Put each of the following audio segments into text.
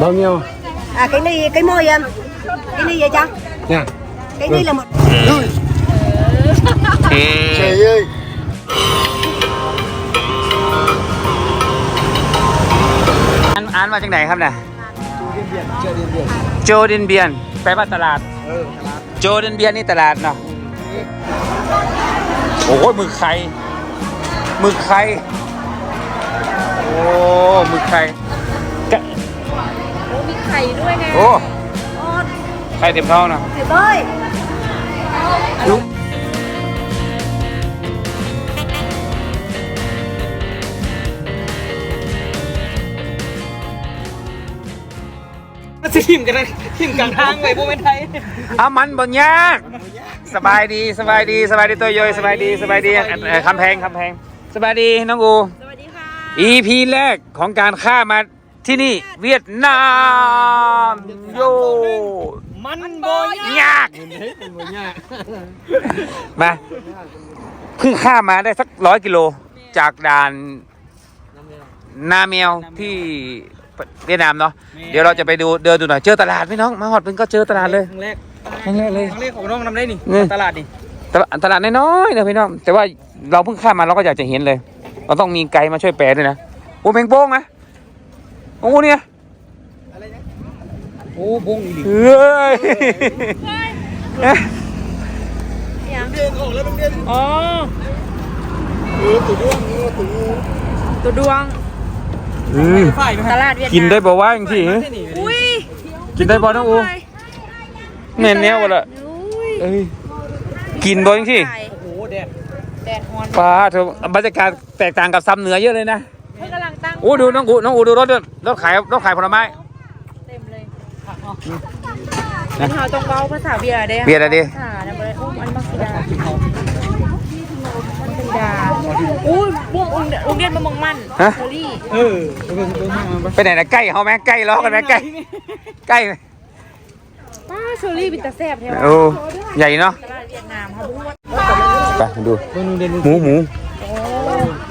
bao nhiêu À cái này cái môi em. Cái này vậy cha? nha Cái này là một เอ๊ะ trời ơi อ่านอ่านมาจากไหนครับเนี่ยโจเดนเบียนแปลว่าตลาดโจเดนเบียนนี่ตลาดเนาะโอ้โหหมึกไข่หมึกไข่โอ้หมึกไข่กะมีไข่ด้วยไงโอ้ไข่เต็มท้องเนาะ Chị ơi. สิทิมกันนะทิมกลางทางไปพวกเป็นไทยเอามันบนยากสบายดีสบายดีสบายดีตัวโยยสบายดีสบายดีเอ่อคำแพงคำแพง สบายดีน้องอูสวัสดีค่ะ EP แรกของการข้ามมา ที่นี่เวียดนามโยมันโบยยากมาเพิ่งข้ามมาได้สักร้อยกิโลจากด่านนาเมียวที่เวียดนามเนาะเดี๋ยวเราจะไปดูเดินดูหน่อยเจอตลาดไหมน้องมาฮอดเพิ่งก็เจอตลาดเลยครั้งแรกครั้งแรกเลยครั้งแรกของน้องนำได้นี่นี่ตลาดนี่ตลาดตลาดน้อยๆนะพี่น้องแต่ว่าเราเพิ่งข้ามมาเราก็อยากจะเห็นเลย เราต้องมีไกด์มาช่วยแปลด้วยนะโอ้แมงโป้งนะ โอ้เนี่ยโอ้บงอีหลีเฮ้ยเดือนออกแล้วเป็นเดือนอ๋อตัวดวงอืมฝ่ายไหมตลาดเวียดนามกินได้บ่ว่าอย่างที่อุ้ยกินได้บ่น้องอูแน่นแน่วะละอุ้ยเอ้ยกินบ่อย่างที่ไข่โอ้โหแดดแดดฮอนปลาเธอบรรยากาศแตกต่างกับซ้ำเหนือเยอะเลยนะเพิ่งกำลัง ตั้งโอ้ดูน้องอูน้องอูดูรถด้วยรถขายรถขายผลไม้เต็มเลยมันหาตรงเบาภาษาเบียร์ได้เบียร์อะไรดิภาษาเนี่ยมันอุ้มอันมักซิดามักซิดาอุ้ยบุ้มอุ้งอุ้งเรียนมามองมันฮะเชอรี่เออเออเออมามาไปไหนนะใกล้เขาไหมใกล้ล้อกันไหมใกล้ใกล้ไหมป้าเชอรี่เป็นตาแซ่บแท้โอ้ใหญ่เนาะตลาดเวียดนามเขาพูดว่าไปดูเบิ่งดูเด่นหมูหมู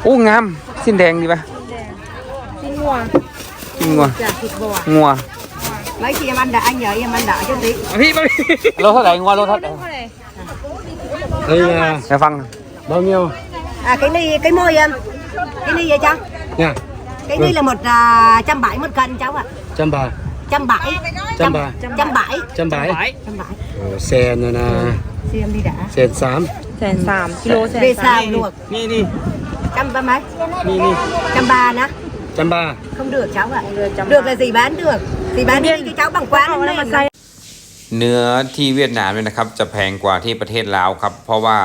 โอ้งามสิ้นแดงดีป่ะจิ้ งงัว จริงงัว จากผิดบัว งัว Lấy chị em ăn đã anh nhờ em ăn đã cho tí. มาพี่มาพี่ รถเท่าไหร่งัวรถเท่าไหร่ เท่าไหร่ đây là เดี๋ยวฟัง bao nhiêu À cái này cái môi em. Cái này vậy cha? nha Cái này là một à, trăm bảy một cân cháu ạ. trăm bà Trăm bảy. trăm bà Trăm bảy. trăm bãi Trăm bảy. Ờ, sen này nè Xem đi đã. sen xám แสนสามกิโลแสน Về สาม xào luộc. นี่นี่ Trăm ba mấy? นี่นี่ Trăm ba nè. trăm ba Không được cháu ạ. Được là gì bán được. Thì bán đi cho cháu bằng quá เอา nó แล้วมา lên. ใส่เนื้อที่เวียดนามเนี่ยนะครับ จะแพงกว่าที่ประเทศลาวครับ เพราะว่า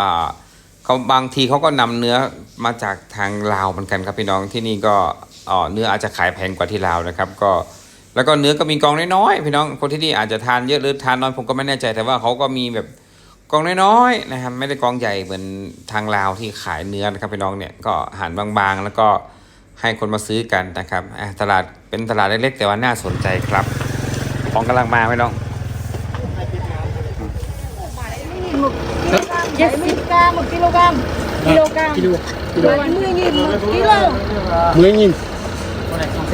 อ่าเขาบางทีเขาก็นำเนื้อมาจากทางลาวเหมือนกันครับพี่น้องที่นี่ก็อ๋อเนื้ออาจจะขายแพงกว่าที่ลาวนะครับ ก็แล้วก็เนื้อก็มีกองน้อยๆพี่น้องคนที่นี่อาจจะทานเยอะหรือทานน้อยผมก็ไม่แน่ใจแต่ว่าเขาก็มีแบบกองน้อยๆนะครับไม่ได้กองใหญ่เหมือนทางลาวที่ขายเนื้อนะครับพี่น้องเนี่ยก็หั่นบางๆ แล้วก็ ให้คนมาซื้อกันนะครับอะตลาดเป็นตลาดเล็กๆแต่ว่าน่าสนใจครับ ของกำลังมาพี่น้องเจ็ดสิบกรัมหมดกิโลกรัมกิโลกรัม kilo ร้อยหมื่นยี่กิโล mười nghìn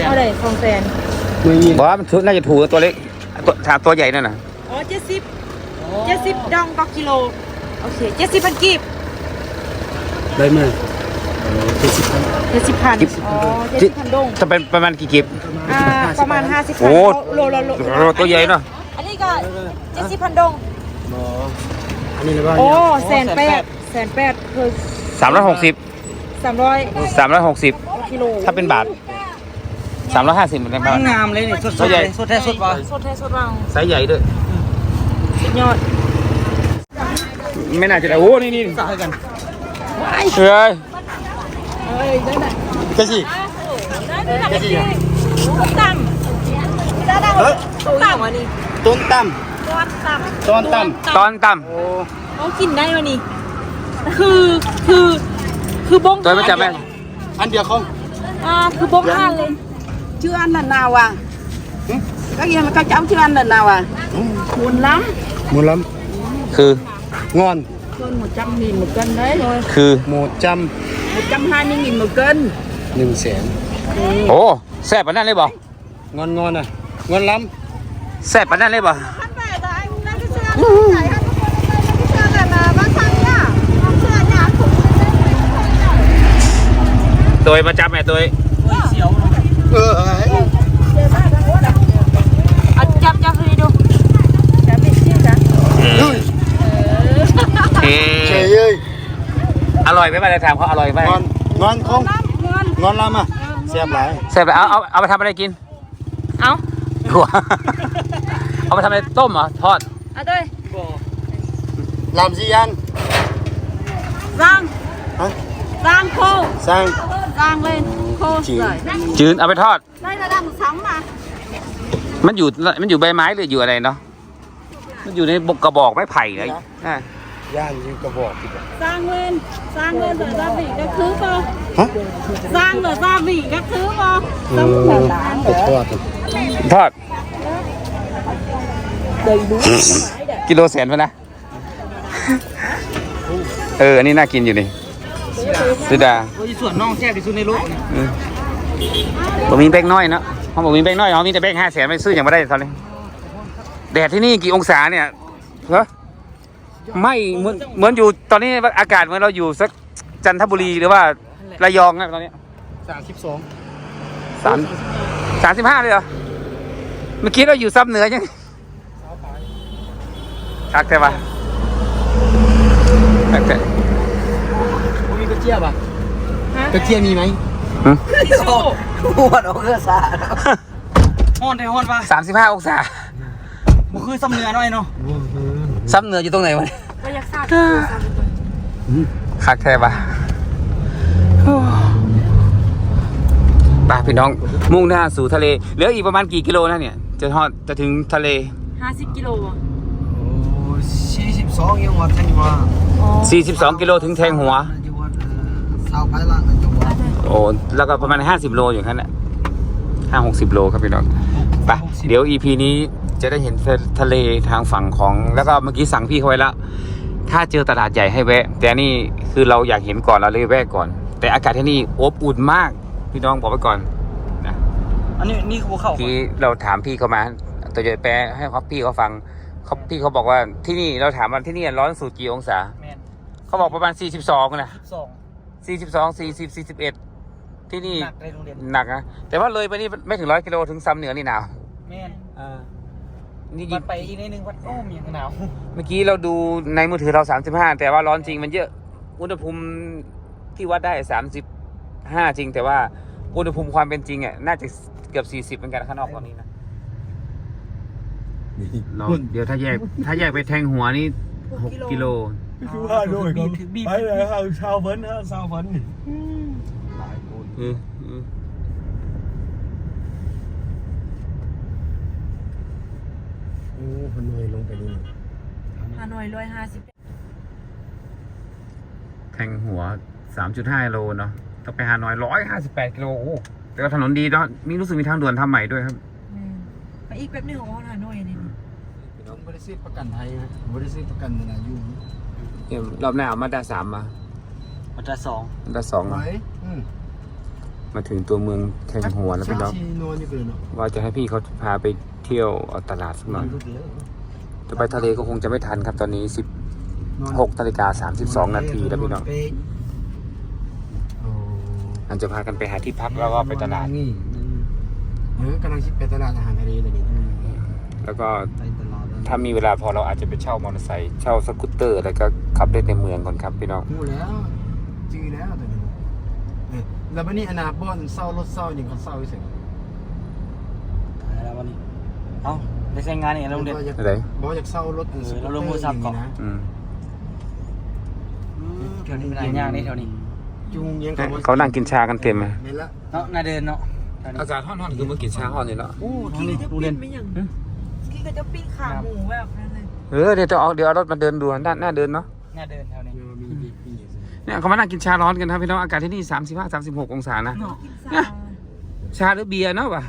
เท่าไหร่สองแสน mười nghìn บอกว่ามันถูกน่าจะถูกตัวเล็กตัวถามตัวใหญ่นั่นน่ะอ๋อเจ็ดสิบเจ็ดสิบดองต่อกิโลโอเคเจ็ดสิบพันกีบ đây mà Ờ, cái xịt khăn. เจ็ดสิบพันอ๋อเจ็ดสิบพันดงจะเป็นประมาณกี่กิบ อ่าประมาณห้าสิบโอ้พันโลโลโลโลตัวใหญ่เนาะอันนี้ก็เจ็ดสิบพันดง Đó. anh này là bao โอ้ nhiêu แสนแปดแสนแปดคือสามร้อยหกสิบสามร้อยสามร้อยหกสิบกิโลถ้าเป็นบาทสามร้อยห้าสิบเป็นบาท งามเลยนี่สดตัวใหญ่ สดแท้สดว่ะสดแท้สดวางไซส์ใหญ่ด้วยสุดยอด ไม่น่าจะได้โอ้นี่นี่สาให้กันเฮ้ย cái gì cái gì à ต่ำจะได้ตัวต่ำวันนี้ tôn tam ตัวต่ำ tôn tam ตอนต่เขากินได้วันนี้คือคือคือบงำตัวไม่จำแม่น ăn được không อ่าคือบงห้านเลย Chưa ăn lần nào à? Các em các cháu chưa ăn lần nào à? Buồn lắm. muốn lắm คือ ngon Hơn 100 nghìn một cân đấy thôi. คือ một trăm 120 nghìn một cân. หนึ่งแสนโอ้แซ่บปานนั้นเลยบอกงอนงอนอะงอนล้แซ่บปานนั้นเลยบ่ขั้นแปดไอ้มึงนั่นก็เชื่อใหญ่ขั้นทุกคนเลยไม่เชื่อกันนะบ้านทางเนี่ยเชื่อหยาบถูกตัวมาจับแม่ตัวำเออ เอาจับจับให้ดู เอ เฉยเอ้ย อร่อยไหมมาเลยถามเขาอร่อยไหมงอนงอนคงงอนล้ำอะแซ่บหลายแซ่บเอาเอาเอาไปทำอะไรกินเอาถั่วเอาไปทำอะไรต้มเหรอทอด เอาด้วยลำสิยันร่างฮะร่างโคสร้าง ร่างเลยโคจริงเลยจืนเอาไปทอด ได้ระดับซ้ำมามันอยู่มันอยู่ใบไม้หรืออยู่อะไรเนาะมันอยู่ในบกกระบอกไม้ไผ่เลยอะ ย่านยิงกระบอกที่บอกสร้างเล่นสร้างเล่นเลยซาบีก็คือบ่ฮะสร้างเลยซาบีก็คือบ่เออไปทอดทอดกิโลแสนไปนะ เออ อันนี้น่ากินอยู่นี่สุดาส่วนน้องแซ่บที่สุดในโลกเนี่ยอืมผมมีแบงค์น้อยเนาะเขาบอกมีแบงค์น้อยเขามีแต่แบงค์ห้าแสนไม่ซื้ออย่างไม่ได้ตอนนี้แดดที่นี่กี่องศาเนี่ยเหรอ ไม่เหมือนเหมือนอยู่ตอนนี้อากาศเหมือนเราอยู่สักจันทบุรีหรือว่าระยองนะตอนนี้สามสิบสองสามสามสิบห้าเลยเหรอเมื่อกี้เราอยู่ซับเหนือยังทักแต่ปะทักแต่มีกระเจี๊ยบอะกระเจี๊ยบมีไหมหึหวดเอาเครื่องสาฮ้อนได้ฮ้อนป่ะสามสิบห้าองศามันคือซ้ำเนื้อหน่อยเนาะ ซับเหนืออยู่ตรงไหนวะก็อยากทราบคักแท้ปะไปพี่น้อง มุ่งหน้าสู่ทะเล เหลืออีกประมาณกี่กิโลนะเนี่ย จะทอดจะถึงทะเล ห้าสิบกิโลอะโอ้สี่สิบสองยังวัดแทงว่า42 กิโลถึงแทงหัวจะวัดสาวไปละจะวัดโอ้แล้วก็ประมาณ 50 โลอย่างนั้นแหละห้าหกสิบโลครับพี่น้องไปเดี๋ยว EP นี้ จะได้เห็นทะเลทางฝั่งของแล้วก็เมื่อกี้สั่งพี่เขาไว้แล้วถ้าเจอตลาดใหญ่ให้แวะ แต่อันนี่คือเราอยากเห็นก่อนเราเลยแวะก่อน แต่อากาศที่นี่อบอุ่นมาก พี่น้องบอกไว้ก่อนนะอันนี้นี่คือเข้าที่เราถามพี่เขามา ตัวจะแปลให้เขาพี่เขาฟังเขาพี่เขาบอกว่าที่นี่เราถามว่าที่นี่ร้อนสุดกี่องศาแมนเขาบอกประมาณ 42นะสอง42 40 41 ที่นี่หนักในโรงเรียนหนักนะแต่ว่าเลยไปนี่ไม่ถึงร้อยกิโลถึงซ้ำเหนือนี่หนาวแมน นี่วัดไปอีกนิดนึงวัดโอ้มยังหนาวเมื่อกี้เราดูในมือถือเรา35แต่ว่าร้อนจริงมันเยอะอุณหภูมิที่วัดได้35จริง แต่ว่าอุณหภูมิความเป็นจริงอะน่าจะเกือบ40เหมือนกันข้างนอกตอนนี้นะเราเดี๋ยวถ้าแยกถ้าแยกไปแทงหัวนี่6กิโลคือว่าด้วยบีบถึงบีบไปเลยฮะชาวเฟินฮะชาวเฟินนี่หลายคน อืมอืม โอ้พนวยลงไปนี่ฮานอยร้อยห้าสิบแทงหัว 3.5 โลเนาะต้องไปหาน้อย 158กิโลโอ้แต่ว่าถนนดีเนาะมีรู้สึกมีทางด่วนทำใหม่ด้วยครับไปอีกแป๊บหนึงของฮานอยนี่น้องบริษัทประกันไทยนะบริษัทประกันอายุเดี๋ยวรอบหน้าเอามาด้าสามมามาตราสองมาด้าสองไหวมาอืมมาถึงตัวเมืองแทงหัวแล้วพี่น้อง ชีนวลนี่เป็นเนาะว่าจะให้พี่เขาพาไป เที่ยวเอาตลาดสักหน่อยรู้เยอะจะไปทะเลก็คงจะไม่ทันครับตอนนี้16นาฬิกา32นาทีแล้วพี่น้องโอ้อันจะพากันไปหาที่พักแล้วก็ไปตลาดนี่เออกำลังคิดไปตลาดอาหารทะเลเลยนี่แล้วก็ไปตลอดถ้ามีเวลาพอเราอาจจะไปเช่ามอเตอร์ไซค์เช่าสกูตเตอร์ แล้วก็ขับเล่นในเมืองก่อนครับพี่น้องหูแล้วจื้อแล้วตัวนี้เออแล้ววันนี้อนาบอนเศร้ารถเศร้าอย่างเขาเศร้าเสร็จแล้ววันนี้ เอ้าไปใช้งานเนี่ยโรงเรียนอะไรบอกอยากเศร้ารถเออเราลงมือสับก่อนนะอืมแถวนี้เป็นอะไรย่างนี่แถวนี้จุงยังเขานั่งกินชากันเต็มเลยนี่ละเนาะน่าเดินเนาะอากาศห้อนๆคือเมื่อกินชาห้อนนี่แล้วโอ้ทางนี้โรงเรียน ไม่อย่างกี้ก็จะปิ้งขาหมูแบบนั้นเลยเออเดี๋ยวจะเอาเดี๋ยวเอารถมาเดินดูด้านหน้าเดินเนาะน่าเดินแถวนี้มีมีมีเนี่ยเขามานั่งกินชาร้อนกันครับพี่น้องอากาศที่นี่สามสิบห้าสามสิบหกองศานะ กินซาชาหรือเบียร์เนาะวะ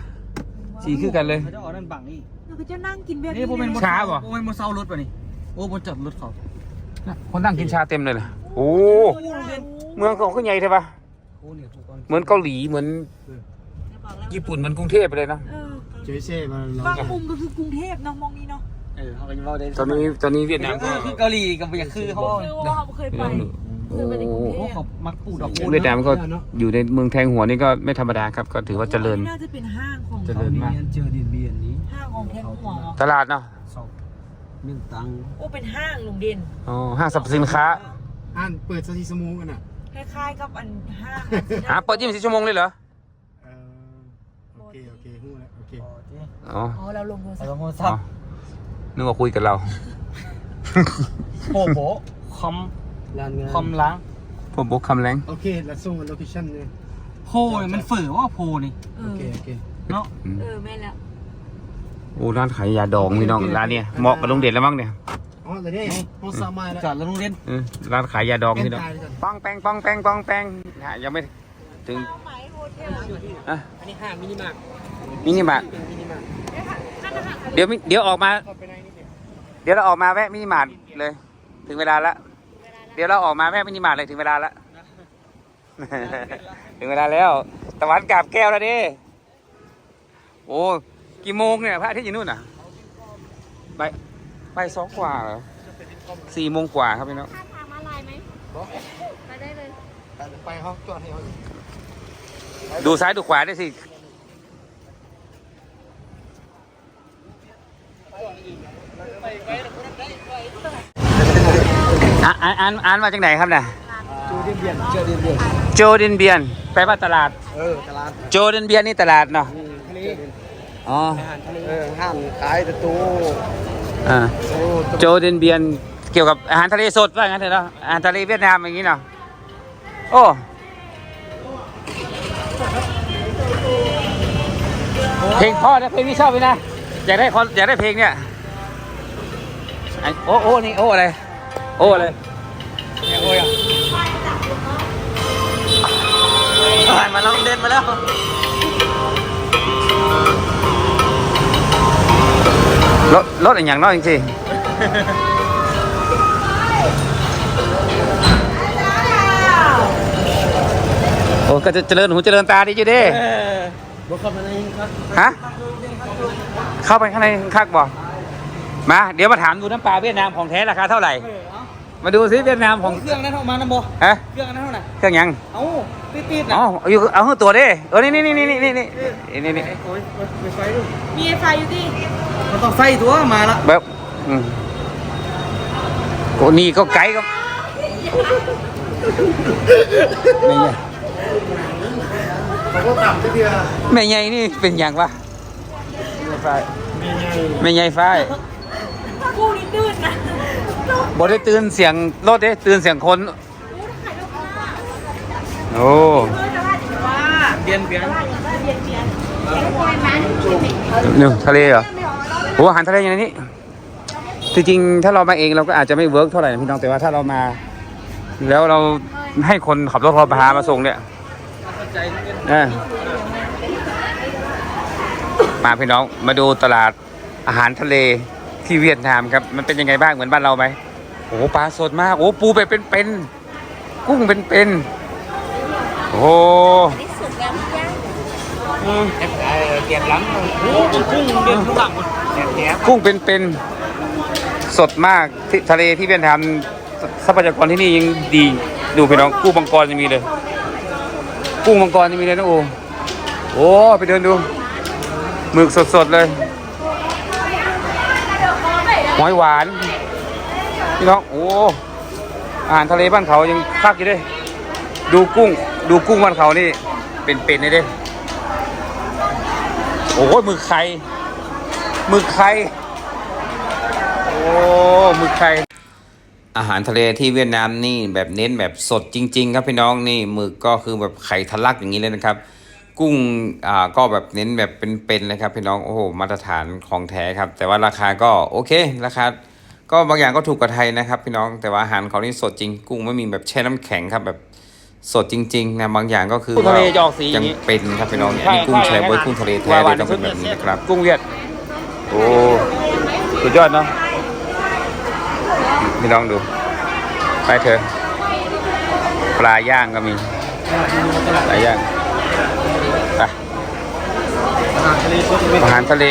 สีคือกันเลย เขาจะออกนั่นบังนี่เราก็จะนั่งกินแบบนี่นี้โบเป็นช้าบ่โบเป็นโมเซารถป่ะนี่ โอ้โบจอดรถเขาคนนั่งกินชาเต็มเลยนะโอ้เมืองของเขาใหญ่ใช่ปะโอ้เนี่ยทุกคนเหมือนเกาหลีเหมือนญี่ปุ่นเหมือนกรุงเทพไปเลยเนาะเออเจ๊เซ่มาเราบางมุมก็คือกรุงเทพเนาะมองนี้เนาะเออเขาก็จะเว้าได้ตอนนี้ตอนนี้เวียดนามก็ คือเกาหลีกับอย่างคือเขา คือว่าเราเคยไป เคยไปในกรุงเทโอ้พเขามักปลูกดอกคูณเวียดนามก็อยู่ในเมืองแทงหัวนี่ก็ไม่ธรรมดาครับ ก็ถือว่าเจริญ น่าจะเป็นห้างของเจริญมาก เจอดินเบียนนี้ห้างของแทงหัวเนาะตลาดเนาะสอบเมียงตังโอ้เป็นห้างลุงเด่นอ๋อห้างสรรพสินค้าอ่านเปิดสถิสมูกันอะคล้ายๆกับอันห้างอะเปิดยี่สิบสี่ชั่วโมงเลยเหรอเออโอเคโอเคหู้แล้วโอเคอ๋ออ๋อเราลงโทรศัแล้พวท์โทรอ๋ศัอพท์นึกว่าคุยกับเราโปโปคอม ร้านงานคอมล้างผมบอกคำแรงโอเคแล้วส่งโลเคชั่นเลยโพเนี่ยมันเฝือว่าโพนี่เอโออเคโอเคเนาะอืมเออแม่นแล้วโอ้ร้านขายยาดองพี่น้องร้านเนี้ยเหมาะกับโรงเรียนแล้วมั้งเนี่ยอ๋อแต่นี่ห้องสามายแล้วจอดแล้วโรงเรียนเออร้านขายยาดองพี่น้องตายเลยก่อนป้องแปงป้องแปงป้องแปงนะยังไม่ถึงหมายโฮเทลอะอันนี้ห้างมินิมาร์ทมินิมาร์ทมินิมาร์ทเดี๋ยวมิเดี๋ยวออกมา เข้าไปในนี่เนี่ยเดี๋ยวเราออกมาแวะมินิมาร์ทเลย ถึงเวลาละ เดี๋ยวเราออกมาแวะมินิมาร์ทเลยถึงเวลาละถึงเวลาแล้วตะวันกลับแก้วแล้วดิโอ้กี่โมงเนี่ยพระอาทิตย์อยู่นู่นน่ะไปไปสองกว่าเหรอสี่โมงกว่าครับพี่น้องทางมาลายไหมไปได้เลยไปห้องจอดให้เขาดูซ้ายดูขวาได้วยสิ อะอ่านอ่านอ่านมาจากไหนครับเนี่ยจูดินเบียนเจอดินเบียนโจเดนเบียนแปลว่าตลาด เออตลาดโจเดนเบียนนี่ตลาดเนาะทะเลอ๋อเออห้างขายตะตูอ่าโอ้โจเดนเบียนเกี่ยวกับอาหารทะเลสดว่างั้นเถอะเนาะอาหารทะเลเวียดนามอย่างนี้เนาะโอ้เพลงพ่อนะเพลงที่ชอบเลยนะอยากได้คอนอยากได้เพลงเนี่ยไอ้โอ้โอ้นี่โอ้อะไร โอ้อะไรโอ้ยผ่านมาแล้วเด่นมาแล้วรถรถอะไรอย่างน้อยจริงๆโอ้ก็จะเจริญหูเจริญตาดีอยู่เดิเออบอกเข้ามาในครับฮะ เข้าไปข้างในคักบ่มา เดี๋ยวมาถามดูน้ำปลาเวียดนามของแท้ราคาเท่าไหร่เออเอา มาดูซิเวียดนามของเครื่องนั้นออกมานะโบฮะเครื่องนั้นเท่าไหร่เครื่องยังเอ้าติดๆนะอ๋อเอาอยู่เอาขึ้นตัวดิเออนี่นี่นี่นี่นี่นี่นี่นี่นี่โอ้ยไฟไฟดูมีไฟอยู่ที่มันต้องใส่ตัวมาละแบบอืมโอ้นี่ก็ไกลก็ไม่ใหญ่เขาก็ต่ำทีเดียวไม่ใหญ่นี่เป็นอย่างวะไม่ใหญ่ไฟกูนี่ตื่นนะ บอได้ตื่นเสียงรถเด้ตื่นเสียงคน โอ้เปลี่ยนเปลี่ยนหนึ่งทะเลเหรอโอ้อาหารทะเลอย่างนี้จริงๆถ้าเรามาเองเราก็อาจจะไม่เวิร์กเท่าไหร่นะพี่น้องแต่ว่าถ้าเรามา แล้วเราให้คนขับรถเราพามาส่งเนี่ยเข้าใจนิดนึงเออมาพี่น้องมาดูตลาดอาหารทะเล ที่เวียดนามครับ มันเป็นยังไงบ้างเหมือนบ้านเราไหมโอ้โหปลาสดมาก โอ้ปูแบบเป็นๆกุ้งเป็นๆโอ้โหนี่สุกแล้วย่างอืมเปลี่ยนหลังโอ้กุ้งกุ้งเด่นข้างหลังแหนบกุ้งเป็นๆสดมากที่ทะเลที่เวียดนามทรัพยากรที่นี่ยังดีดูพี่น้องกุ้งมังกรยังมีเลย กุ้งมังกรยังมีเลยนะโอ้โอ้ไปเดินดูหมึกสดๆเลยห อยหวานพี่น้องโอ้อาหารทะเลบ้านเขายังคักอยู่ด้ดูกุ้ง ดูกุ้งบ้านเขานี่ เป็นๆเลยเด้โอ้ยหมึกไข่หมึกไข่โอ้หมึกไข่อาหารทะเลที่เวียดนามนี่แบบเน้นแบบสดจริง ๆ ครับพี่น้องนี่หมึกก็คือแบบไข่ทะลักอย่างนี้เลยนะครับ กุ้งอ่าก็แบบเน้นแบบเป็นๆเลยครับพี่น้องโอ้โหมาตรฐานของแท้ครับ แต่ว่าราคาก็โอเคราคาก็บางอย่างก็ถูกกว่าไทยนะครับ พี่น้องแต่ว่าอาหารเขานี่สดจริงกุ้งไม่มีแบบแช่น้ำแข็งครับแบบสดจริงๆนะบางอย่างก็คือกุ้งทะเลจะออกสีอยัย่างงนี้ เป็นครับพี่น้องเนี่ยอันนี้กุ้งแชร์บวยกุ้งทะเลแท้เลยต้องเป็นแบบนี้นะครับ กุ้งเวียด โอ้สุดยอดเนาะพี่น้องดู ไปเถอะปลาย่างก็มี ปลาย่าง ไปอาหารทะเล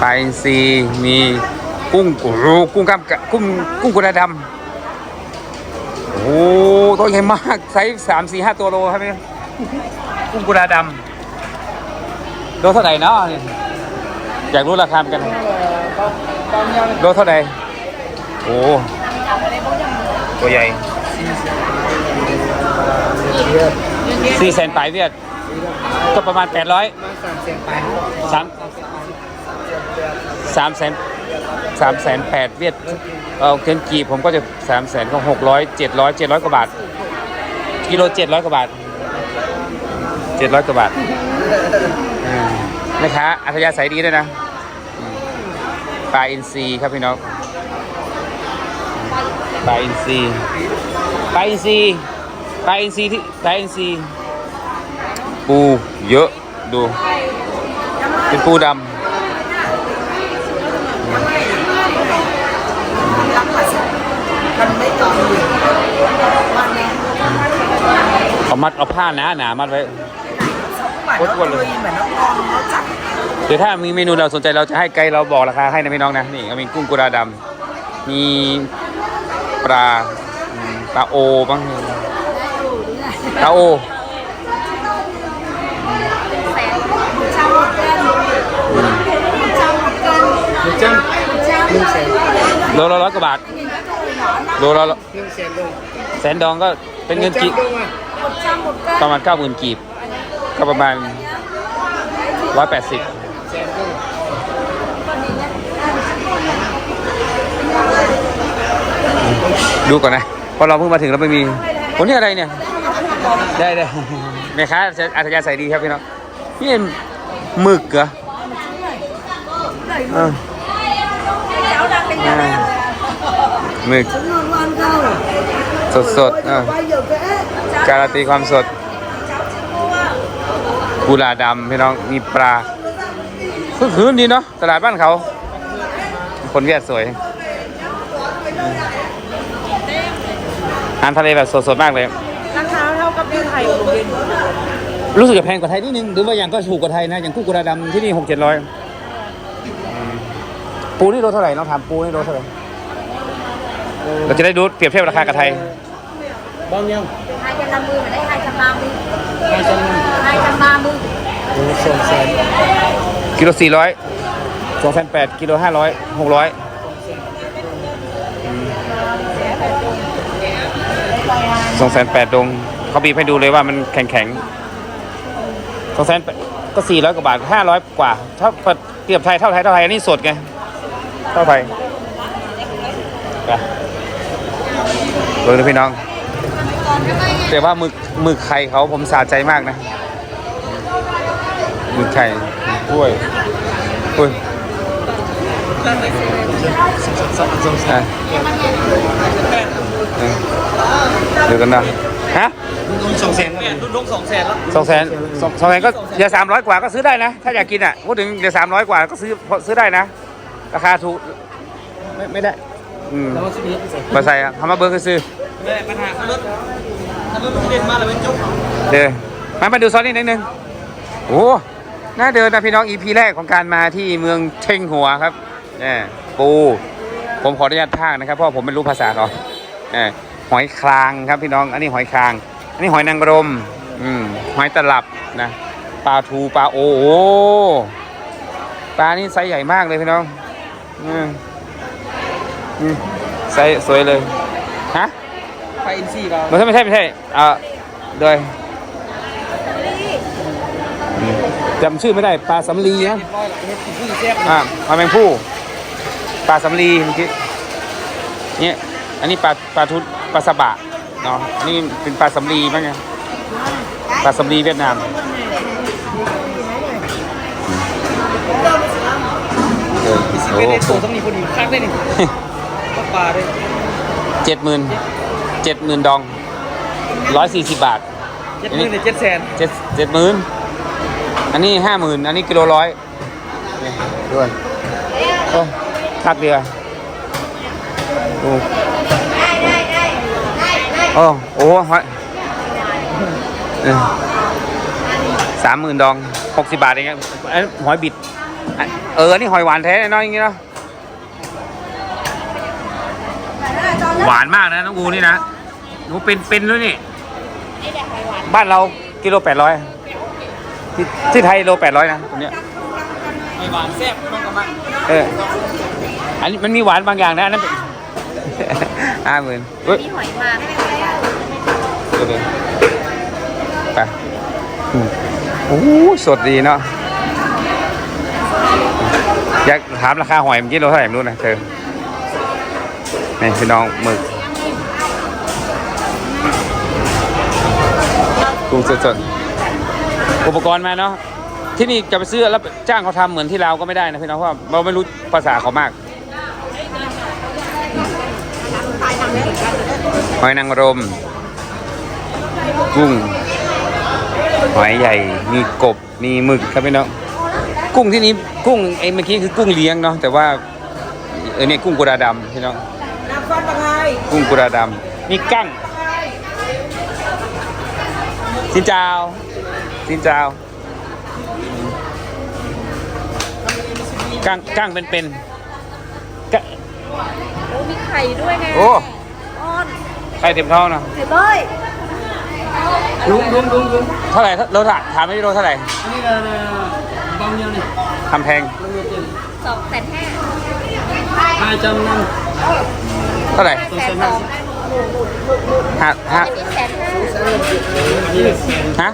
ปลาอินทรีมีกุ้งกูรูกุ้งกล้ามกุ้งกุ้งกุระดำโอ้โหตัวใหญ่มากไซส์สามสี่ห้าตัวโลครับเนี่ยกุ้งกุระดำโลเท่าไหร่เนาะอยากรู้ราคาเหมือนกันโลเท่าไหร่โอ้ตัวใหญ่สี่แสนปลายเวียด ก็ประมาณแปดร้อยสามสามแสนสามแสนแปดเวียดเอาเกินกีบผมก็จะสามแสนก็หกร้อยเจ็ดร้อยเจ็ดร้อยกว่าบาท กิโลเจ็ดร้อยกว่าบาทเจ็ดร้อยกว่าบาทอืมนะคะอัธยาศัยดีด้วยนะอืมปลาอินทรีครับพี่น้อง ปลาอินทรีปลาอินทรีปลาอินทรีที่ปลาอินทรี ปูเยอะดู เป็นปูดำเอามัดเอาผ้าหนาหนามัดไว้โคตรอ้วนเลยเดี๋ยวถ้ามีเมนูเราสนใจเราจะให้ไกด์เราบอกราคาให้นะพี่น้องนะนี่มีกุ้งกุราดำมีปลาอืมปลาโอบ้างปลาโอ โลละร้อยกว่าบาทโลละแสนดองก็เป็นเงินกีบประมาณเก้าหมื่นกีบ ก็ประมาณร้อยแปดสิบดูก่อนนะเพราะเราเพิ่งมาถึงเราไม่มีคนนี้อะไรเนี่ย ได้ได้แม่ค้าอัธยาศัยดีครับพี่น้องนี่หมึกเหรอเออ หมึกสดสดๆอะการันตีความสดกุลาดำพี่น้องมีปลาคึกคืนดีเนาะตลาดบ้านเขา คนเวียดสวยอาหารทะเลแบบสดๆมากเลยราคาเท่ากับที่ไทยโรงเรียนรู้สึกจะแพงกว่าไทยนิดนึงหรือว่าอย่างก็ถูกกว่าไทยนะ อย่างกุ้งกุลาดำที่นี่หกเจ็ดร้อยปูนี่โลเท่าไหร่น้องถามปูนี่โลเท่าไหร่ เราจะได้ดูเปรียบเทียบราคากับไทยบ้างยัง hai trăm năm mươi mà đấy hai trăm ba mươi ห้าจัง hai trăm ba mươi โอ้สองแสนกิโลสี่ร้อยสองแสนแปดกิโลห้าร้อยหกร้อยสองแสนแปดดงเขาบีบให้ดูเลยว่ามันแข็งแข็งสองแสนก็สี่ร้อยกว่าบาทห้าร้อยกว่าถ้าเทียบไทยเท่าไทยเท่าไทยอันนี้สดไงเท่าไทยไป เบิร์พี่น้อง แต่ว่าหมึกหมึกไข่เขาผมสาใจมากนะหมึกไข่กล้วยอุ้ยอะเออเดี๋ยวกันนะฮะสองแสนรุ่นลงสองแสนแล้วสองแสนสองสองแสนก็เดี๋ยวสามร้อยกว่าก็ซื้อได้นะ ถ้าอยากกินอะพูดถึงเดี๋ยวสามร้อยกว่าก็ซื้อซื้อได้นะ ราคาถูก ไม่ไม่ได้อืมแล้วมันสิบเอ็ดเสร็จมาใส่อะทำมาเบิร์ก็ซื้อ แม่ปัญหาขับรถขับรถเด่นมาเลยเป็นจุกเดี๋ยวมามาดูซอสนี่นิดนึงโอ้น่าเดินนะพี่น้อง EP แรกของการมาที่เมืองเท่งหัวครับเนี่ยปู ผมขออนุญาตพากนะครับเพราะผมไม่รู้ภาษาเขาเนี่ยหอยคลางครับพี่น้อง อันนี้หอยคลาง อันนี้หอยนางรมอืมหอยตลับนะปลาทูปลาโอโอปลานี่ไซส์ใหญ่มากเลยพี่น้องอืมไซส์สวยเลยฮะ ไฟอินซีเราไม่ใช่ไม่ใช่ไม่ใช่อ่าโดยอืมจำชื่อไม่ได้ปลาสำลีนะเรียบร้อยแล้วเฮ็ดกินผู้แซ่บอ่าปลาแมงผู้ปลาสำลีเมื่อกี้เนี่ยอันนี้ปลาปลาทุปลาสบะเนาะอันนี่เป็นปลาสำลีมั้งไงปลาสำลีเวียดนามเออสิโอ้เป็นในตัวต้องมีคนอยู่ข้างได้นี่ก็ปลาด้วยเจ็ดหมื่น เจ็ดหมื่นดองร้อยสี่สิบบาทเจ็ดหมื่นหรือเจ็ดแสนเจ็ดเจ็ดหมื่นอันนี้ห้าหมื่นอันนี้กิโลร้อยนี่ด้วยโอ้คักเดียวโอ้โอ้โอ้หอยเออสามหมื่นดองหกสิบาทเองครับอันหอยบิดอันเออ นี่หอยหวานแท้แน่นอนอย่างงี้เนาะ หวานมากนะน้องอูนี่นะหนูเป็นเป็นด้วยนี่ บ้านเรากิโลแปดร้อยที่ที่ไทยโลแปดร้อยนะตรงเนี้ยไอ้หวานแซ่บน้องกระมังเอออันนี้มันมีหวานบางอย่างนะอันนั้นเป็นห้าหมื่นเฮ้ยมีหอยมาเดี๋ยวเดี๋ยวไปอืมโอ้โหสดดีเนาะอยากถามราคาหอยเมื่อกี้โลเท่าไหร่ไม่รู้นะเธอ นี่พี่น้องหมึกกุ้งสดๆอุปกรณ์มาเนาะที่นี่จะไปซื้อแล้วจ้างเขาทำเหมือนที่เราก็ไม่ได้นะพี่น้องเพราะเราไม่รู้ภาษาเขามากหอยนางรม กุ้งหอยใหญ่ มีกบมีหมึกครับพี่น้องกุ้งที่นี้กุ้งไอ้เมื่อกี้คือกุ้งเลี้ยงเนาะแต่ว่าเออเนี่ยกุ้งกุราดำพี่น้อง กุ้งกุราดำมีกั้งสินเจ้าสินเจ้ากั้งกั้งเป็นเป็นๆกะมีไข่ด้วยไงโอ้ไข่เต็มท้องเนาะเสียเลยลุงลุงลุงลุงเท่าไหร่โลถามถามไม่ได้โลเท่าไหร่อันนี้ก็บางอย่างนี่ทำแพงสองแสนห้าอาจำนั่งเท่าไหร่แสนสองห้าห้าอันนี้แสนห้านี่แสนฮะ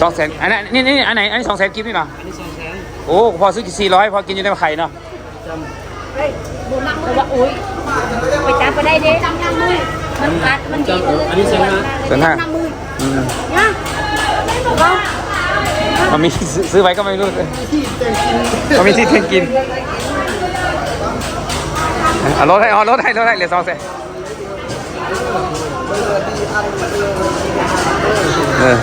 สองแสนอันนั้นนี่นี่อันไหนอันนี้สองแสนกิฟต์นี่เนาะอันนี้สองแสนโอ้พอซื้อกี่สี่ร้อยพอกินอยู่ในไข่เนาะบุญรักเลยว่าอุ้ยไปจับไปได้เด้จับน้ำมือมันกัดมันดีเลยอันนี้แสนห้าแสนห้าน้ำมืออืมนะก็มันมีซื้อซื้อไว้ก็ไม่รู้มันมีที่เที่ยงกิน เอารถให้เอารถให้รถให้เหลือสองแสนเออ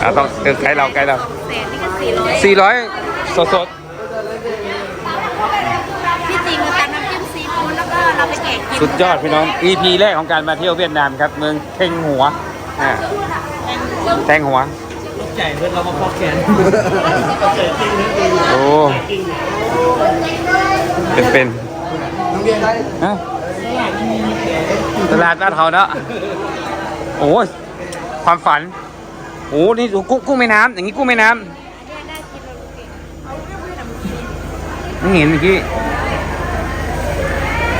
เอาต้องเออไกลเราไกลเราแสนนี่ก็สี่ร้อยสี่ร้อยสดสดที่จริงเราตำน้ำจิ้มซีฟู้ดแล้วก็เราไปแกะกินๆสุดยอดพี่น้อง EP แรกของการมาเที่ยวเวียดนามครับเมืองเทงหัวอ่าแทงหัวใหญ่เพื่อนเรามาพอแขนโอ้เป็นเป็น ฮะตลาดบ้านเขาเนาะโอ้ยความฝันโอ้นี่ดูกุ้งกุ้งแม่น้ำอย่างนี้กุ้งแม่น้ำไม่เห็นเมื่อกี้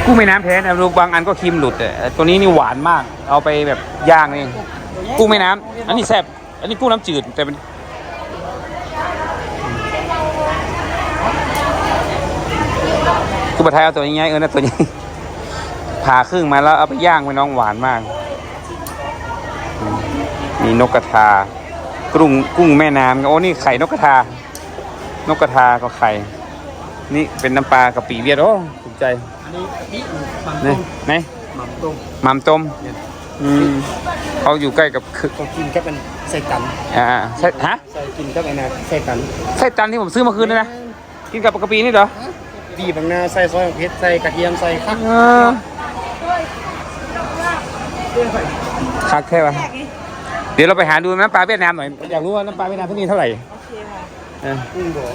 กุ้งแม่น้ำแท้นะดูบางอันก็ครีมหลุดแต่ตัวนี้นี่หวานมาก เอาไปแบบย่างนี่กุ้งแม่น้ำอันนี้แซ่บอันนี้กุ้งน้ำจืดแต่เป็น กุ้งปลาไทยเอาตัวนี้ไงเออนะตัวนี้ ผ่าครึ่งมาแล้วเอาไปย่างไปน้องหวานมากอืมมีนกกระทา กุ้งกุ้งแม่น้ำโอ้นี่ไข่นกกระทา นกกระทาก็ไข่ นี่เป็นน้ำปลากะปิเวียดโอ้ถูกใจอันนี้นี่ฝั่งตรนี่งไหนหม่ำตรงหม่ำต้มอืมเขาอยู่ใกล้กับคือก็กินก็เป็นใส่ตัน อ่าใช่ฮะใส่กินก็เป็นใส่ตันไส้ตันที่ผมซื้อเมื่อคืนนี่นะ กินกับกะปินี่เหรอ ดีบางหน้าใส่ซอยของเพชรใส่กระเทียมใส่ข้าวเออคักแค่ปะเดี๋ยวเราไปหาดูน้ำปลาเวียดนามหน่อย อยากรู้ว่าน้ำปลาเวียดนามที่นี่เท่าไหร่เออกุ้งดอง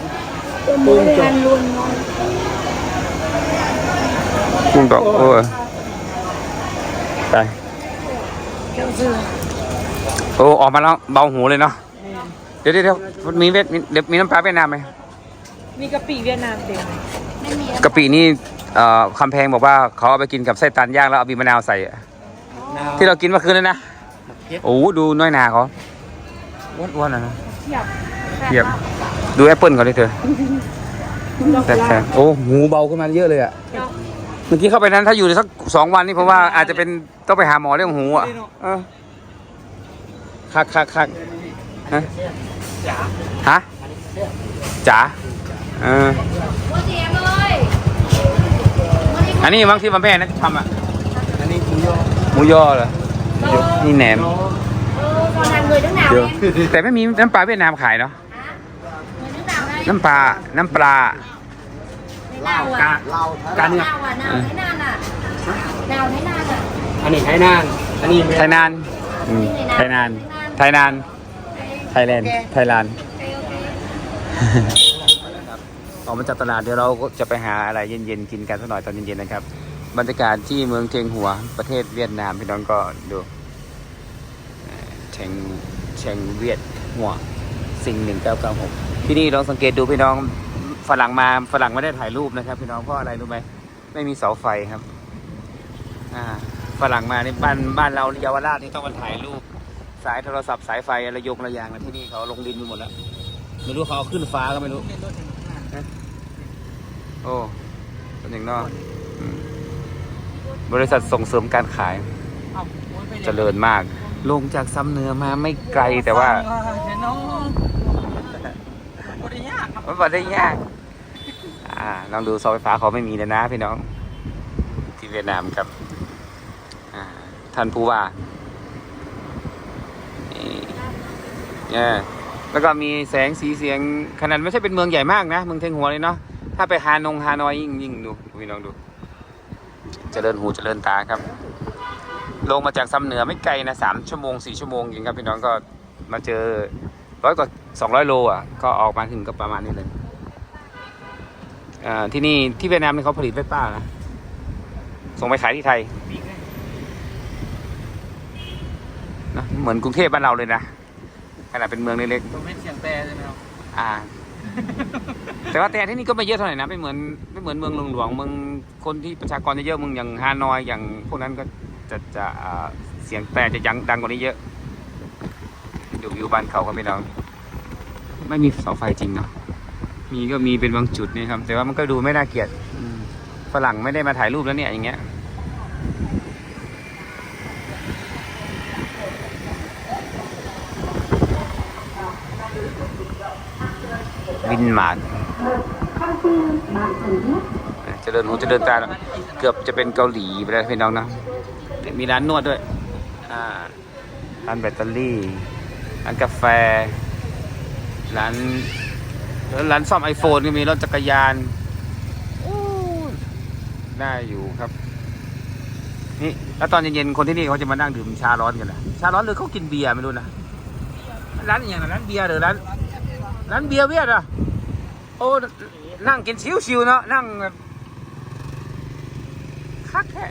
กุ้งดอกเออไปโอ้ออกมาแล้วเบาหูเลยเนาะเดี๋ยวเดี๋ยวเดี๋ยวมีเวียดมีเดี๋ยวมีน้ำปลาเวียดนามไหมมีกะปิเวียดนามเต็ม กะปินี่เอ่อคำแพงบอกว่าเขาเอาไปกินกับไส้ตันย่างแล้วเอาบีบมะนาวใส่อะนาวที่เรากินเมื่อคืนนั่นนะเผ็ดโอ้โหดูน้อยหนาเขาอ้วนๆนะนะเทียบเทียบดูแอปเปิลเขาดิเธอแต่แต่โอ้หูเบาขึ้นมาเยอะเลยอะเมื่อกี้เข้าไปนั้นถ้าอยู่สักสองวันนี่ผมว่าอาจจะเป็นต้องไปหาหมอเรื่องหูอะเออคักคักคักฮะฮะจ๋าเออ อันนี้บางที่บางแม่นะทำอะ อันนี้หมูยอหมูยอเหรอหมูยอนี่แหนม con ăn người nước nào เดี๋ยว em แต่ไม่มีน้ำปลาเวียดนามขายเนาะ người nước nào đây น้ำปลา น้ำปลา nào à เราการเนี่ย nào à nào thế nan à nào thế nan à อันนี้ไทยนานอันนี้ไทยนานอืมไทยนาน ไทยนาน Thái ไทยแลนด์ ไทยแลนด์ ออกมาจากตลาดเดี๋ยวเราก็จะไปหาอะไรเย็นๆกินกันสักหน่อยตอนเย็นๆนะครับ บรรยากาศที่เมืองเทียงหัวประเทศเวียดนามพี่น้องก็ดูเอ่อเชงเชงเวียดหัวสิ่งหนึ่งเก้าเก้าหกที่นี่ลองสังเกตดูพี่น้องฝรั่งมาฝรั่งไม่ได้ถ่ายรูปนะครับ พี่น้องเพราะอะไรรู้ไหมไม่มีเสาไฟครับ อ่าฝรั่งมาในบ้านบ้านเราเยาวราชนี่ต้องมาถ่ายรูป สายโทรศัพท์สายไฟอะไรยงระยางนะที่นี่เขาลงดินไปหมดแล้ว ไม่รู้เขาเอาขึ้นฟ้าก็ไม่รู้ โอ้เป็นอย่างนอกอืมบริษัทส่งเสริมการขายเจริญมาก ลงจากซ้ำเนื้อมาไม่ไกลแต่ว่าเห็นน้องบ่ได้ยากครับมันบ่ได้ยาก อ่าลองดูเสาไฟฟ้าเขาไม่มีเลยนะพี่น้อง ที่เวียดนามครับอ่าท่านผู้ว่านี่เนี่ยแล้วก็มีแสงสีเสียงขนาดไม่ใช่เป็นเมืองใหญ่มากนะ เมืองเทงหัวเลยเนาะ ถ้าไปฮานงฮานอยยิ่งยิ่งดูพี่น้องดู เจริญหูเจริญตาครับ ลงมาจากซ้ำเหนือไม่ไกลนะสามชั่วโมงสี่ชั่วโมงเองครับพี่น้องก็มาเจอร้อยกว่าสองร้อยโลอะก็ออกมาถึงก็ประมาณนี้เลยอ่าที่นี่ที่เวียดนามนี่เขาผลิตไฟป้านะส่งไปขายที่ไทยนะเหมือนกรุงเทพบ้านเราเลยนะขนาดเป็นเมืองเล็กผมเป็นเสียงแต่ใช่ไหมครับๆอ่า แต่ว่าแต่ที่นี่ก็ไม่เยอะเท่าไหร่นะไม่เหมือนไม่เหมือนเมืองหลวงๆเมืองคนที่ประชากรเยอะๆเมืองอย่างฮานอยอย่างพวกนั้นก็จะจะเสียงแต่จะยังดังกว่านี้เยอะอยู่อยู่บ้านเขาก็ไม่ดังไม่มีเสาไฟจริงเนาะมีก็มีเป็นบางจุดนี่ครับ แต่ว่ามันก็ดูไม่น่าเกลียดฝรั่งไม่ได้มาถ่ายรูปแล้วเนี่ยอย่างเงี้ย วินมาร์ทเจริญหูเจริญตาเกือบจะเป็นเกาหลีไปแล้วพี่น้องนะมีร้านนวดด้วยร้านแบตเตอรี่ร้านกาแฟร้านร้านซ่อมไอโฟนก็มีรถจักรยานโอ้ยได้อยู่ครับ นี่แล้วตอนเย็นๆคนที่นี่เขาจะมานั่งดื่มชาร้อนกันนะชาร้อนหรือเขากินเบียร์ไม่รู้นะร้านอย่างไรร้านเบียร์หรือร้าน ร้านเบียร์เวียดอะ โอ้ นั่งกินชิวๆเนาะ นั่งแบบคักแค่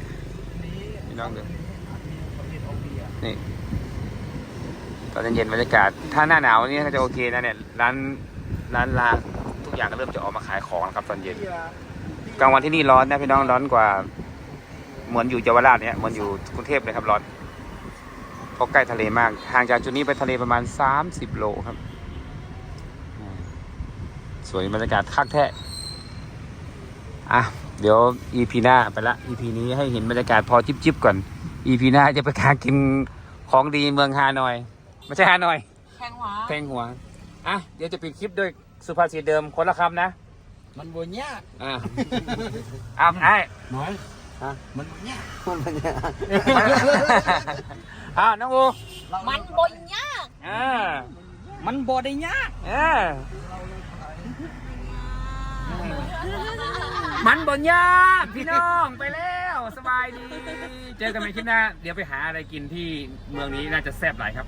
พี่น้องดูนี่ตอนเย็นๆบรรยากาศ ถ้าหน้าหนาวนี่ก็จะโอเคนะเนี่ย ร้านร้านลาทุกอย่างก็เริ่มจะออกมาขายของแล้วครับตอนเย็น กลางวันที่นี่ร้อนนะพี่น้องร้อนกว่า เหมือนอยู่เยาวราชเนี่ย เหมือนอยู่กรุงเทพเลยครับร้อนเพราะใกล้ทะเลมาก ห่างจากจุดนี้ไปทะเลประมาณ 30 โลครับส วยบรรยากาศคักแท้อะ เดี๋ยว EP หน้าไปละ EP นี้ให้เห็นบรรยากาศพอจิบๆก่อน EP หน้าจะไปการกินของดีเมืองฮานอย ไม่ใช่ฮานอยแข้งหวาแพงหัวอะเดี๋ยวจะปิดคลิปด้วยสุภาษิตเดิมคนละคำนะ มันบ่ยากอะอ้าวไอ้น้อยฮะมันบ่ยากอ้าวน้องอูมันบนยากอ่ามันบ่ได้ยากเออ มันบนยากพี่น้องไปแล้วสบายดี เจอกันใหม่คลิปหน้า เดี๋ยวไปหาอะไรกินที่เมืองนี้น่าจะแซ่บหลายครับ